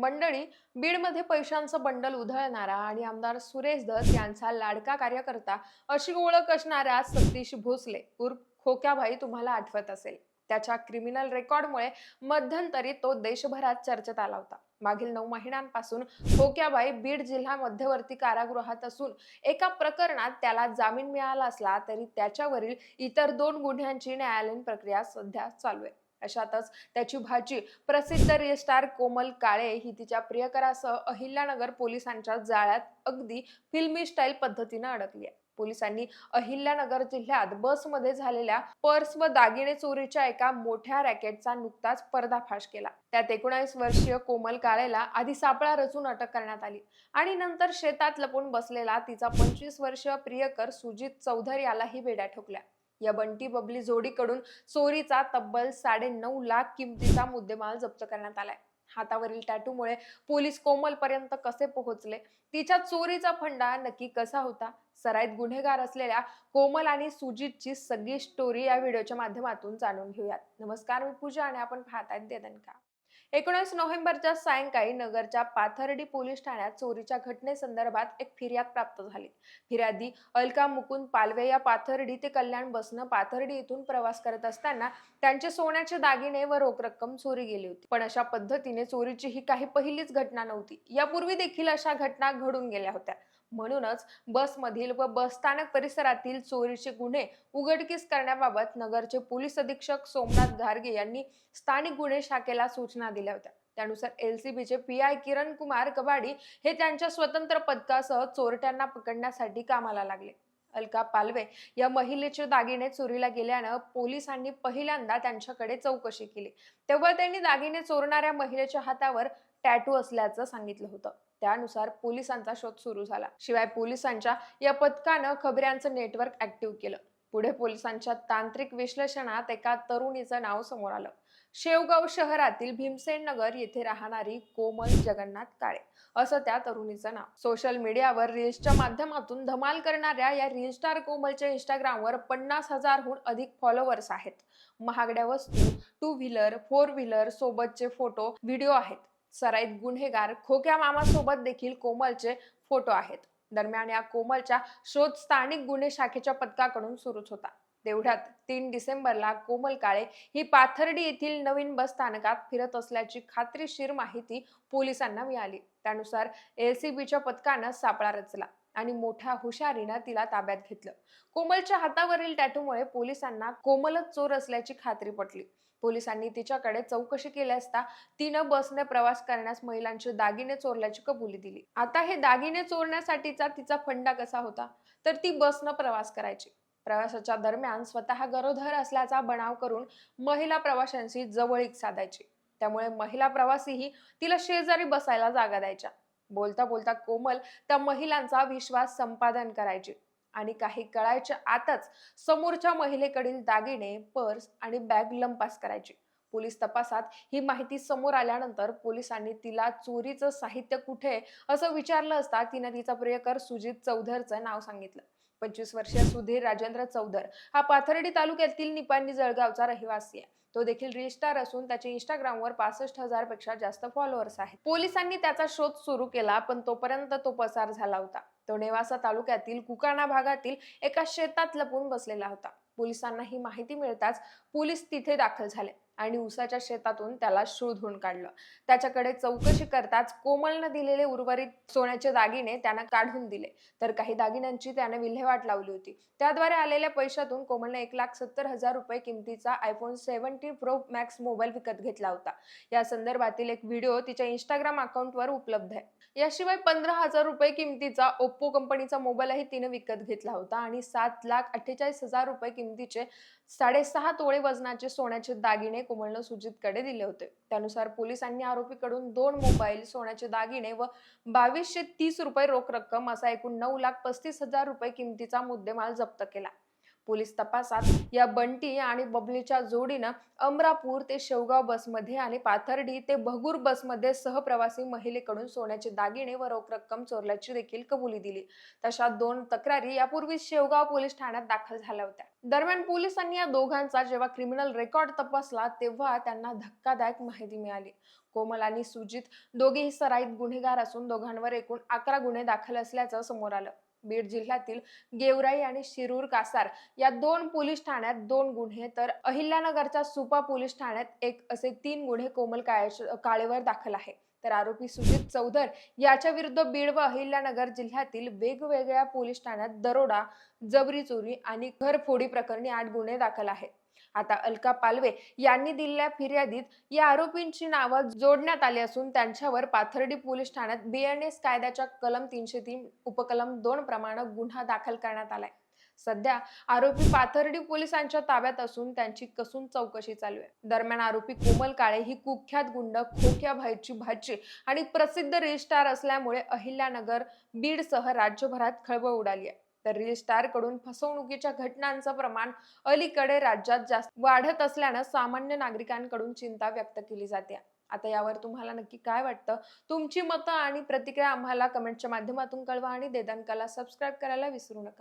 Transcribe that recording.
मंडळी बीडमध्ये पैशांचं बंडल उधळणारा आणि आमदार सुरेश दत्त यांचा लाडका कार्यकर्ता अशी ओळख असणाऱ्या सतीश भोसले उर्फ खोक्याभाई तुम्हाला आठवत असेल. त्याच्या क्रिमिनल रेकॉर्डमुळे मध्यंतरी तो देशभरात चर्चेत आला होता. मागील नऊ महिन्यांपासून खोक्याबाई बीड जिल्हा मध्यवर्ती कारागृहात असून एका प्रकरणात त्याला जामीन मिळाला असला तरी त्याच्यावरील इतर दोन गुन्ह्यांची न्यायालयीन प्रक्रिया सध्या चालू आहे. अशातच त्याची भाची प्रसिद्ध रिस्टार कोमल काळे ही तिच्या प्रियकरासह अहिल्यानगर पोलिसांच्या जाळ्यात अगदी फिल्मी स्टाईल पद्धतीनं अडकली आहे. पोलिसांनी अहिल्यानगर जिल्ह्यात बसमध्ये झालेल्या पर्स व दागिने चोरीच्या एका मोठ्या रॅकेटचा नुकताच पर्दाफाश केला. त्यात एकोणावीस वर्षीय कोमल काळेला आधी सापळा रचून अटक करण्यात आली आणि नंतर शेतात लपून बसलेला तिचा पंचवीस वर्षीय प्रियकर सुजित चौधरी यालाही बेड्या ठोकल्या. या बंटी बबली जोडीकडून चोरीचा तब्बल साडे नऊ लाख किमतीचा मुद्देमाल जप्त करण्यात आलाय. हातावरील टॅटूमुळे पोलीस कोमल पर्यंत कसे पोहोचले? तिच्या चोरीचा फंडा नक्की कसा होता? सराईत गुन्हेगार असलेल्या कोमल आणि सुजितची सगळी स्टोरी या व्हिडिओच्या माध्यमातून जाणून घेऊयात. नमस्कार मी पूजा आणि आपण पाहतायत देदनका. एकोणीस नोव्हेंबरच्या सायंकाळी नगरच्या पाथर्डी पोलीस ठाण्यात चोरीच्या घटनेसंदर्भात एक फिर्याद प्राप्त झाली. फिर्यादी अलका मुकुंद पालवे या पाथर्डी ते कल्याण बसनं पाथर्डी इथून प्रवास करत असताना त्यांचे सोन्याचे दागिने व रोख रक्कम चोरी गेली होती. पण अशा पद्धतीने चोरीची ही काही पहिलीच घटना नव्हती. यापूर्वी देखील अशा घटना घडून गेल्या होत्या. म्हणूनच बसमधील व बसस्थानक परिसरातील चोरीचे गुन्हे उघडकीस करण्याबाबत नगरचे पोलीस अधीक्षक सोमनाथ घारगे यांनी स्थानिक गुन्हे शाखेला सूचना दिल्या होत्या. त्यानुसार एलसीबीचे पी आय किरण कुमार कबाडी हे त्यांच्या स्वतंत्र पदकासह चोरट्यांना पकडण्यासाठी कामाला लागले. अलका पालवे या महिलेचे दागिने चोरीला गेल्यानं पोलिसांनी पहिल्यांदा त्यांच्याकडे चौकशी केली. तेव्हा त्यांनी दागिने चोरणाऱ्या महिलेच्या हातावर टॅटू असल्याचं सांगितलं होतं. त्यानुसार पोलिसांचा शोध सुरू झाला. शिवाय पोलिसांच्या या पथकानं खबऱ्यांचं नेटवर्क ऍक्टिव्ह केलं. पुढे पोलिसांच्या तांत्रिक विश्लेषणात एका तरुणीचं नाव समोर आलं. शेवगाव शहरातील भीमसेन नगर येथे राहणारी कोमल जगन्नाथ काळे असं त्या तरुणीचं नाव. सोशल मीडियावर रील्सच्या माध्यमातून धमाल करणाऱ्या या रील स्टार कोमलच्या इंस्टाग्रामवर पन्नास हजारहून अधिक फॉलोअर्स आहेत. महागड्या वस्तू टू व्हीलर फोर व्हीलर सोबतचे फोटो व्हिडिओ आहेत. सराईत गुन्हेगार खोक्या मामासोबत देखील कोमलचे फोटो आहेत. दरम्यान या कोमलच्या शोध स्थानिक गुन्हे शाखेच्या पथकाकडून सुरूच होता. तेवढ्यात तीन डिसेंबरला कोमल काळे ही पाथर्डी येथील नवीन बस स्थानकात फिरत असल्याची खात्रीशीर माहिती पोलिसांना मिळाली. त्यानुसार एलसीबीच्या पथकानं सापळा रचला. आणि मोठ्या हुशारीनं तिला ताब्यात घेतलं. कोमलच्या हातावरील टॅटूमुळे पोलिसांना कोमलच चोर असल्याची खात्री पटली. पोलिसांनी तिच्याकडे चौकशी केली असता तिनं बसने प्रवास करण्यास महिलांचे दागिने चोरल्याची कबुली दिली. आता हे दागिने चोरण्यासाठीचा तिचा फंडा कसा होता? तर ती बसनं प्रवास करायची. प्रवासाच्या दरम्यान स्वतः गरोदर असल्याचा बनाव करून महिला प्रवाशांशी जवळीक साधायची. त्यामुळे महिला प्रवासीही तिला शेजारी बसायला जागा द्यायच्या. बोलता बोलता कोमल त्या महिलांचा विश्वास संपादन करायची. आणि काही कळायच्या आतच समोरच्या महिलेकडील दागिने पर्स आणि बॅग लंपास करायची. पोलीस तपासात ही माहिती समोर आल्यानंतर पोलिसांनी तिला चोरीचं साहित्य कुठे? असं विचारलं असता तिनं तिचा प्रियकर सुजित चौधरचं नाव सांगितलं. पंचवीस वर्षीय सुधीर राजेंद्र चौधर हा पाथर्डी तालुक्यातील निपाणी जळगावचा रहिवासी आहे. तो देखील रिस्टार असून त्याचे इंस्टाग्रामवर पासष्ट हजारपेक्षा जास्त फॉलोअर्स आहेत. पोलिसांनी त्याचा शोध सुरू केला पण तोपर्यंत तो पसार झाला होता. तो नेवासा तालुक्यातील कुकाणा भागातील एका शेतात लपून बसलेला होता. पोलिसांना ही माहिती मिळताच पोलीस तिथे दाखल झाले. आणि उसाच्या शेतातून त्याला शोधून काढलं. त्याच्याकडे चौकशी करताच कोमलनं दिलेले उर्वरित सोन्याचे दागिने त्यानं काढून दिले. तर काही दागिन्यांची त्याने विल्हेवाट लावली होती. त्याद्वारे आलेल्या पैशातून कोमलनं एक लाख सत्तर हजार रुपये किमतीचा iPhone seventy pro max mobile विकत घेतला होता. या संदर्भातील एक व्हिडिओ तिच्या इंस्टाग्राम अकाउंटवर उपलब्ध आहे. याशिवाय पंधरा हजार रुपये किमतीचा ओप्पो कंपनीचा मोबाईलही तिनं विकत घेतला होता आणि सात लाख अठ्ठेचाळीस हजार रुपये किमतीचे साडेसहा तोळे वजनाचे सोन्याचे दागिने कोमलनं सुजितकडे दिले होते. त्यानुसार पोलिसांनी आरोपीकडून दोन मोबाईल सोन्याचे दागिने व बावीसशे तीस रुपये रोख रक्कम असा एकूण नऊ लाख पस्तीस हजार रुपये किमतीचा मुद्देमाल जप्त केला. पोलीस तपासात. या बंटी आणि बबलीच्या जोडीनं अमरापूर ते शेवगाव बसमध्ये आणि पाथर्डी ते भगूर बसमध्ये सहप्रवासी महिलेकडून सोन्याचे दागिने व रोख रक्कम चोरल्याची देखील कबुली दिली. तशा दोन तक्रारी यापूर्वी शेवगाव पोलीस ठाण्यात दाखल झाल्या होत्या. दरम्यान पोलिसांनी या दोघांचा जेव्हा क्रिमिनल रेकॉर्ड तपासला तेव्हा त्यांना धक्कादायक माहिती मिळाली. कोमल आणि सुजित दोघेही सराईत गुन्हेगार असून दोघांवर एकूण अकरा गुन्हे दाखल असल्याचं समोर आलं. बीड जिल्ह्यातील गेवराई आणि शिरूर कासार या दोन पोलीस ठाण्यात दोन गुन्हे तर अहिल्यानगरच्या सुपा पोलीस ठाण्यात एक असे तीन गुन्हे कोमल काळेवर दाखल आहे. तर आरोपी सुजित चौधर याच्या विरुद्ध बीड व अहिल्यानगर जिल्ह्यातील वेगवेगळ्या पोलीस ठाण्यात दरोडा जबरी चोरी आणि घरफोडी प्रकरणी आठ गुन्हे दाखल आहेत. आता अलका पालवे यांनी दिलेल्या फिर्यादीत या आरोपींची नावं जोडण्यात आली असून त्यांच्यावर पाथर्डी पोलीस ठाण्यात बीएनएस कायद्याच्या कलम तीनशे तीन उपकलम दोन प्रमाणे गुन्हा दाखल करण्यात आलाय. सध्या आरोपी पाथर्डी पोलिसांच्या ताब्यात असून त्यांची कसून चौकशी चालू आहे. दरम्यान आरोपी कोमल काळे ही कुख्यात गुंड खोक्या भाईची भाची आणि प्रसिद्ध रील असल्यामुळे अहिल्यानगर बीडसह राज्यभरात खळबळ उडाली आहे. तर रील स्टारकडून फसवणुकीच्या घटनांचं प्रमाण अलीकडे राज्यात जास्त वाढत असल्यानं सामान्य नागरिकांकडून चिंता व्यक्त केली जाते. आता यावर तुम्हाला नक्की काय वाटतं? तुमची मतं आणि प्रतिक्रिया आम्हाला कमेंटच्या माध्यमातून कळवा आणि देदानकाला सबस्क्राईब करायला विसरू नका.